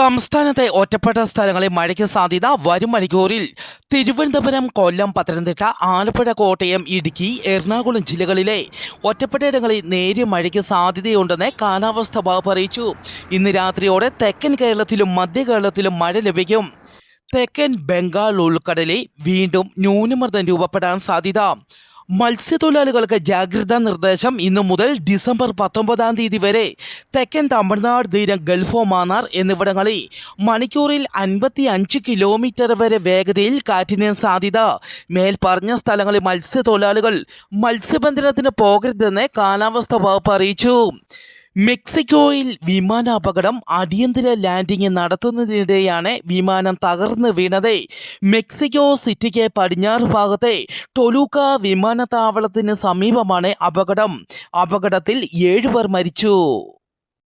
സംസ്ഥാനത്തെ ഒറ്റപ്പെട്ട സ്ഥലങ്ങളിൽ മഴയ്ക്ക് സാധ്യത വരും മണിക്കൂറിൽ. തിരുവനന്തപുരം കൊല്ലം പത്തനംതിട്ട ആലപ്പുഴ കോട്ടയം ഇടുക്കി എറണാകുളം ജില്ലകളിലെ ഒറ്റപ്പെട്ടയിടങ്ങളിൽ നേരിയ മഴയ്ക്ക് സാധ്യതയുണ്ടെന്ന് കാലാവസ്ഥാ വകുപ്പ് അറിയിച്ചു. ഇന്ന് രാത്രിയോടെ തെക്കൻ കേരളത്തിലും മധ്യ കേരളത്തിലും മഴ ലഭിക്കും. തെക്കൻ ബംഗാൾ ഉൾക്കടലിൽ വീണ്ടും ന്യൂനമർദ്ദം രൂപപ്പെടാൻ സാധ്യത. മത്സ്യത്തൊഴിലാളികൾക്ക് ജാഗ്രതാ നിർദ്ദേശം ഇന്നു മുതൽ ഡിസംബർ പത്തൊമ്പതാം തീയതി വരെ തെക്കൻ തമിഴ്നാട് തീരം ഗൾഫ് മാന്നാർ എന്നിവിടങ്ങളിൽ മണിക്കൂറിൽ അൻപത്തി അഞ്ച് കിലോമീറ്റർ വരെ വേഗതയിൽ കാറ്റിന് സാധ്യത. മേൽപ്പറഞ്ഞ പറഞ്ഞ സ്ഥലങ്ങളിൽ മത്സ്യത്തൊഴിലാളികൾ മത്സ്യബന്ധനത്തിന് പോകരുതെന്ന് കാലാവസ്ഥാ വകുപ്പ് അറിയിച്ചു. മെക്സിക്കോയിൽ വിമാനാപകടം അടിയന്തര ലാൻഡിംഗ് നടത്തുന്നതിനിടെയാണ് വിമാനം തകർന്ന് വീണത്. മെക്സിക്കോ സിറ്റിക്ക് പടിഞ്ഞാറ് ഭാഗത്തെ ടൊലൂക്ക വിമാനത്താവളത്തിന് സമീപമാണ് അപകടം. അപകടത്തിൽ ഏഴുപേർ മരിച്ചു.